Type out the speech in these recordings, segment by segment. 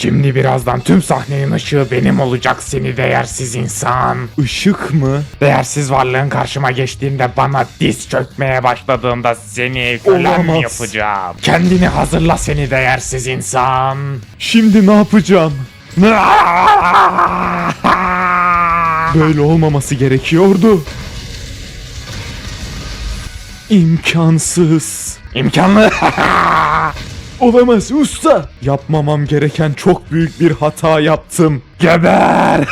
Şimdi birazdan tüm sahnenin ışığı benim olacak seni değersiz insan. Işık mı? Değersiz varlığın karşıma geçtiğinde bana diz çökmeye başladığında seni kölem Olamaz. yapacağım. Kendini hazırla seni değersiz insan. Şimdi ne yapacağım? Böyle olmaması gerekiyordu. İmkansız. İmkanlı. Olamaz usta. Yapmamam gereken çok büyük bir hata yaptım. Geber.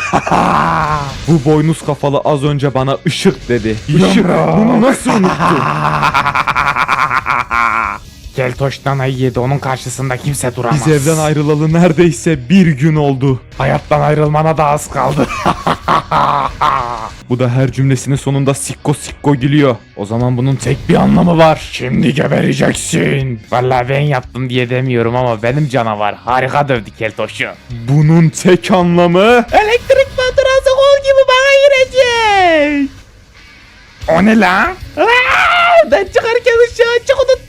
Bu boynuz kafalı az önce bana ışık dedi. Işık. Bunu nasıl unuttun? Keltoş danayı yedi onun karşısında kimse duramaz. Biz evden ayrılalı neredeyse bir gün oldu. Hayattan ayrılmana da az kaldı. Bu da her cümlesinin sonunda sikko sikko gülüyor. o zaman bunun tek bir anlamı var. Şimdi gebereceksin. Vallahi ben yaptım diye demiyorum ama benim canavar harika dövdü Keltoş'u. Bunun tek anlamı... Elektrik faturası kol gibi bana girecek. O ne lan? ben çıkarken ışığı açık unuttum.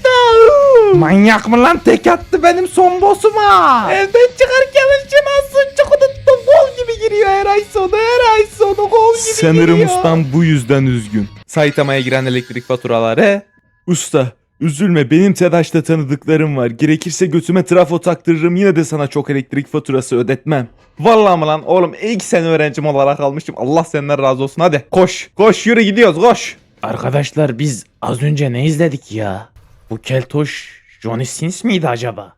Manyak mı lan tek attı benim son boss'uma. Evden çıkarken ışığımı açık unuttum. Kol gibi giriyor her ay sonu her ay sonu kol gibi Sanırım giriyor. ustam bu yüzden üzgün. Saitama'ya giren elektrik faturaları. Usta üzülme benim TEDAŞ'ta tanıdıklarım var. Gerekirse götüme trafo taktırırım yine de sana çok elektrik faturası ödetmem. Vallahi mı lan oğlum ilk sen öğrencim olarak almıştım. Allah senden razı olsun hadi. Koş koş yürü gidiyoruz koş. Arkadaşlar biz az önce ne izledik ya? Bu keltoş Johnny Sins miydi acaba?